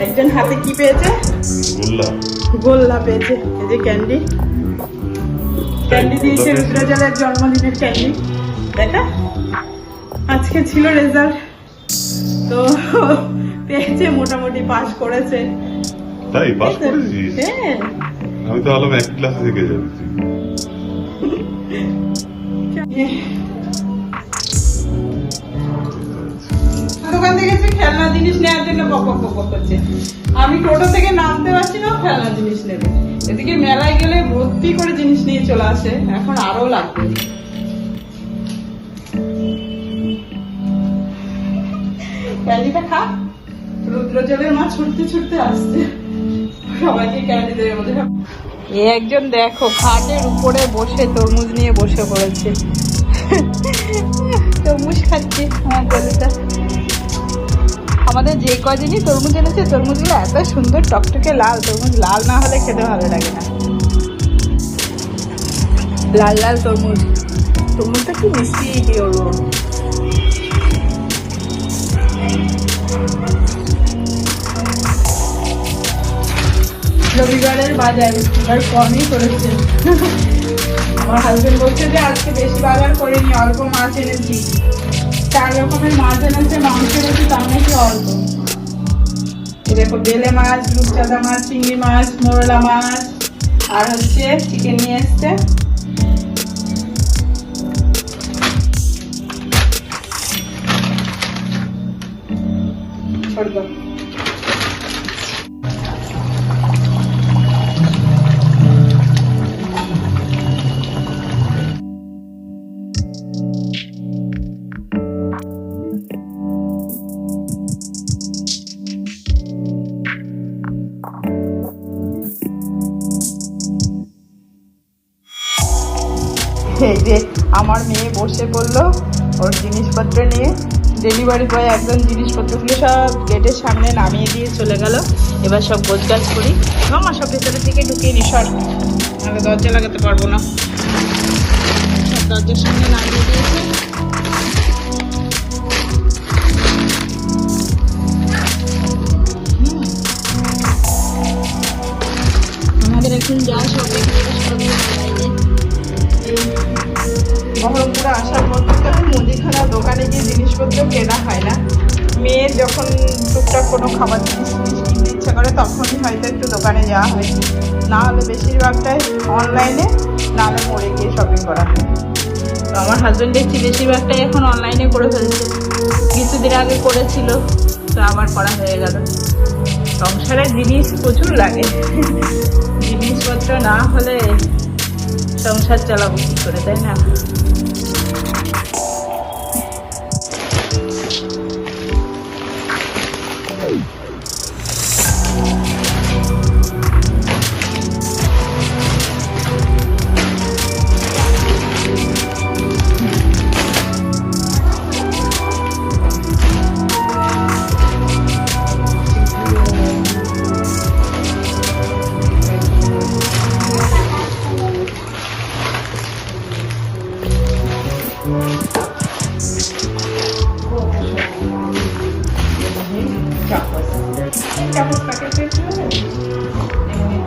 একজন হাতে কি পেয়েছে? গোল্লা পেয়েছে। এই যে ক্যান্ডি। ক্যান্ডি দিয়েছে রুদ্রজলের জন্মদিনের ক্যান্ডি। আজকে ছিল রেজাল্ট। তো পেয়েছে মোটামুটি পাস করেছে। তাই? পাস করেছিস? হ্যাঁ। আমি তো ভাবলাম এক ক্লাসে থেকে যাচ্ছি। দোকান থেকে খেলনা জিনিস নেওয়ার জন্য করছে। আমি টোটো থেকে নামতে পারছি না, খেলনা জিনিস নেবে। এদিকে মেলায় গেলে ভর্তি করে জিনিস নিয়ে চলে আসে, এখন আরও লাগবে। মা আসছে। ক্যান্ডি একজন দেখো, খাটের উপরে বসে তরমুজ নিয়ে বসে পড়েছে। তরমুজ খাচ্ছি আমার আমাদের যে কদিনই তরমুজ এনেছে, তরমুজগুলো এত সুন্দর টকটকে লাল, তরমুজ লাল না হলে খেতে ভালো লাগে না। লাল লাল তরমুজ। তরমুজটা কি মিষ্টি বলব? রবিবারের বাজার, এবার কমই করেছে আমার হাজবেন্ড বলছে যে, আজকে বেশি বাজার করিনি, অল্প মাছ এনেছি। চার রকমের মাছ এনেছে, মাংস এনেছে, তার নাকি অল্প। দেখো, বেলে মাছ, রূপচাঁদা মাছ, চিংড়ি মাছ, মোরলা মাছ, আর হচ্ছে চিকেন নিয়ে এসছে। ছোট। এই যে আমার মেয়ে বসে পড়ল ওর জিনিসপত্র নিয়ে ডেলিভারি বয় একদম জিনিসপত্রগুলো সব গেটের সামনে নামিয়ে দিয়ে চলে গেল। এবার সব গোছগাছ করি। মামা সব ভেতরের দিকে ঢুকিয়ে নি, সর। নাহলে দরজা লাগাতে পারব না। সব দরজার সামনে নামিয়ে দিয়েছে। আমাদের এখন যা সবই অনলাইনে বহরমপুরে আসার পর থেকে আমি মুদিখানা দোকানে গিয়ে জিনিসপত্র কেনা হয় না মেয়ের যখন টুকটাক কোনো খাবার জিনিস জিনিস কিনতে ইচ্ছা করে, তখনই হয়তো একটু দোকানে যাওয়া হয়। না হলে বেশিরভাগটাই অনলাইনে না হলে মোড়ে গিয়ে শপিং করা হয়। আমার হাজব্যান্ড দেখছি বেশিরভাগটাই এখন অনলাইনে করে ফেলছে। কিছুদিন আগে করেছিল, তো আবার করা হয়ে গেল। সংসারে জিনিস প্রচুর লাগে। জিনিসপত্র না হলে সংসার চালাবো কি করে তাই না? চাপস প্যাকেট পেয়েছিল এমনি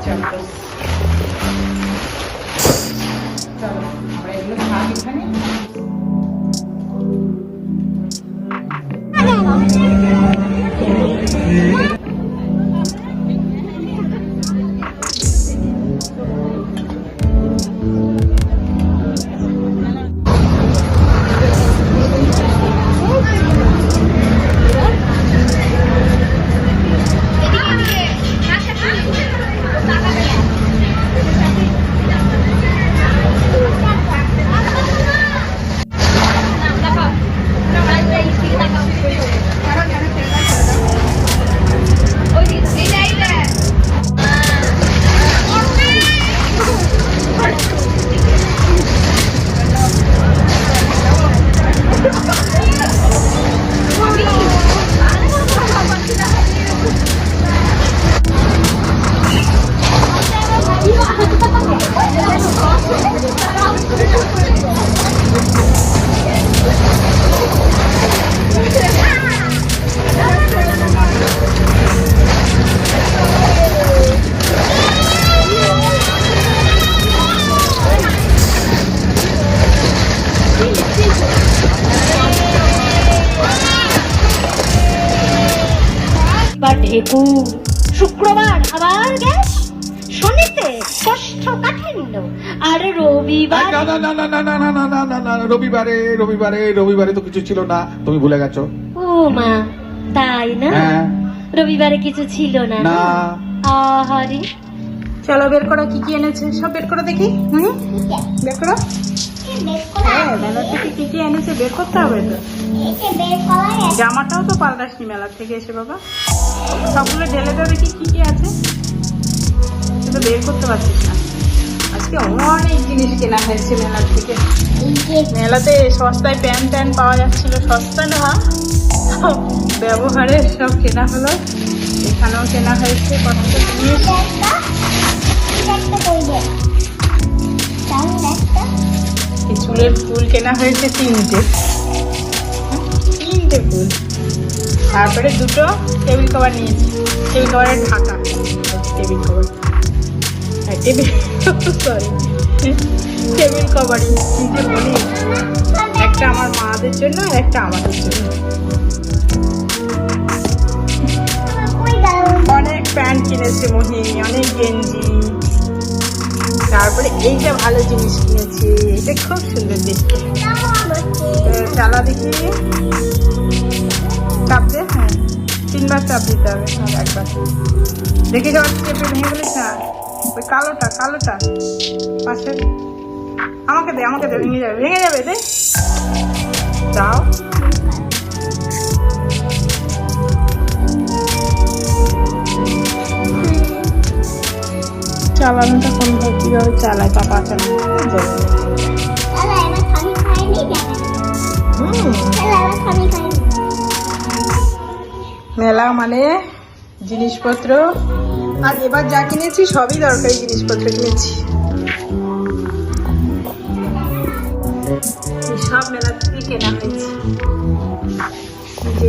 বুধবার শুক্রবার আবার গ্যাস শনিতে কোষ্ঠকাঠিন্য আর রবিবার না না না না না না না না না না রবিবারে রবিবারে রবিবারে তো কিছু ছিল না তুমি ভুলে গেছো ও মা তাই না হ্যাঁ রবিবারে কিছু ছিল না না আহারে চলো বের করো কি কি এনেছে সব বের করো দেখি হুম বের করো হ্যাঁ মেলা থেকে কি কি এনেছে বের করতে হবে তো জামাটাও তো পাল্টাসনি মেলা থেকে এসে বাবা সবগুলো ঢেলে দেবে দেখি কি কি আছে। তো বের করতে পারছিস না। আজকে অনেক জিনিস কেনা হয়েছে মেলার থেকে। মেলাতে সস্তায় প্যান্ট ট্যান্ট পাওয়া যাচ্ছিল, সস্তা না। ব্যবহারে সব কেনা হলো। এখানেও কেনা হয়েছে কত চুলের ফুল কেনা হয়েছে তিনটে। তিনটে ফুল। তারপরে দুটো টেবিল কভার নিয়েছি। টেবিল কভারের ঢাকা। টেবিল কভার হ্যাঁ টেবিল সরি টেবিল কভারই তিনটে বলি একটা আমার মাদের জন্য আর একটা আমাদের জন্য। অনেক প্যান্ট কিনেছে মোহিনী অনেক গেঞ্জি। তারপরে এইটা ভালো জিনিস কিনেছি এটা খুব সুন্দর দেখতে। চালা দেখি চাপ দে হ্যাঁ। তিনবার চাপ দিতে হবে আর একবার। দেখি যাওয়ার চেপে ভেঙে গেলিস না? ওই কালোটা কালোটা। পাশে। আমাকে দে আমাকে দে ভেঙে যাবে ভেঙে যাবে দে। দাও। চালানোটা কোন কীভাবে চালায় পাপা চালানো মেলা মানে জিনিসপত্র। আর এবার যা কিনেছি, সবই দরকারি জিনিসপত্র কিনেছি। সব মেলা থেকে কেনা হয়েছে।